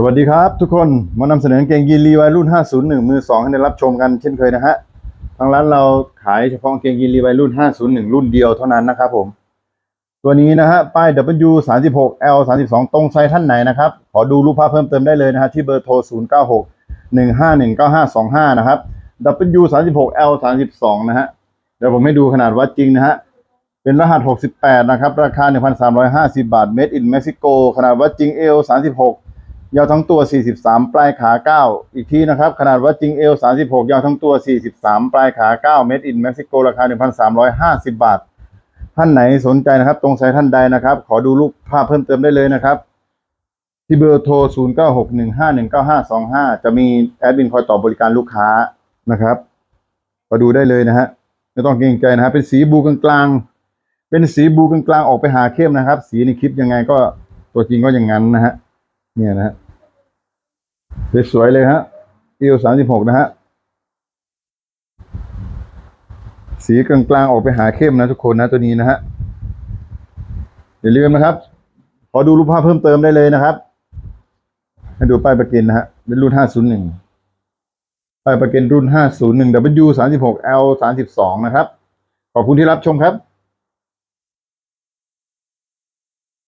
สวัสดีครับทุกคนมานำเสนอกางเกงยีนรีวายรุ่น 501 มือ 2 ให้ได้รับชมกันเช่นเคยนะฮะทางร้านเราขายเฉพาะกางเกงยีนรีวายรุ่น 501 รุ่นเดียวเท่านั้นนะครับผม ตัวนี้นะฮะป้าย W 36 L 32ตรงไซส์ท่านไหนนะครับ ขอดูรูปภาพเพิ่มเติมได้เลยนะฮะที่เบอร์โทร 096 151 9525 นะครับ W 36 L 32นะฮะเดี๋ยวผมให้ดูขนาดวัดจริงนะฮะเป็นรหัส 68 นะครับ ราคา 1,350 บาท Made in Mexico ขนาดวัดจริง L 36 ยาวทั้งตัว 43 ปลายขา 9 อีกทีนะครับ ขนาดวัดจริง L 36 ยาวทั้งตัว 43 ปลายขา9 Made in Mexico ราคา 1,350 บาท ท่านไหนสนใจนะครับ ตรงไซต์ท่านใดนะครับ ขอดูรูปภาพเพิ่มเติมได้เลยนะครับ ที่เบอร์โทร 0961519525 จะมีแอดมินคอยตอบบริการลูกค้านะครับมาดูได้เลยนะฮะไม่ต้องเกรงใจนะฮะเป็นสีบูกลางๆเป็นสีบูกลางๆออกไปหาเข้มนะครับ สีในคลิปยังไงก็ตัวจริงก็อย่างนั้นนะฮะ เนี่ยนะฮะสวยๆเลยฮะเอวสามสิบหกนะฮะ สีกลางๆออกไปหาเข้มนะทุกคนนะตัวนี้นะฮะอย่าลืมนะครับ ขอดูรูปภาพเพิ่มเติมได้เลยนะครับ ให้ดูป้ายประกันนะฮะ เป็นรุ่นห้าศูนย์หนึ่งป้ายประกันรุ่นห้าศูนย์หนึ่ง W สามสิบหก L สามสิบสองนะครับ ขอบคุณที่รับชมครับ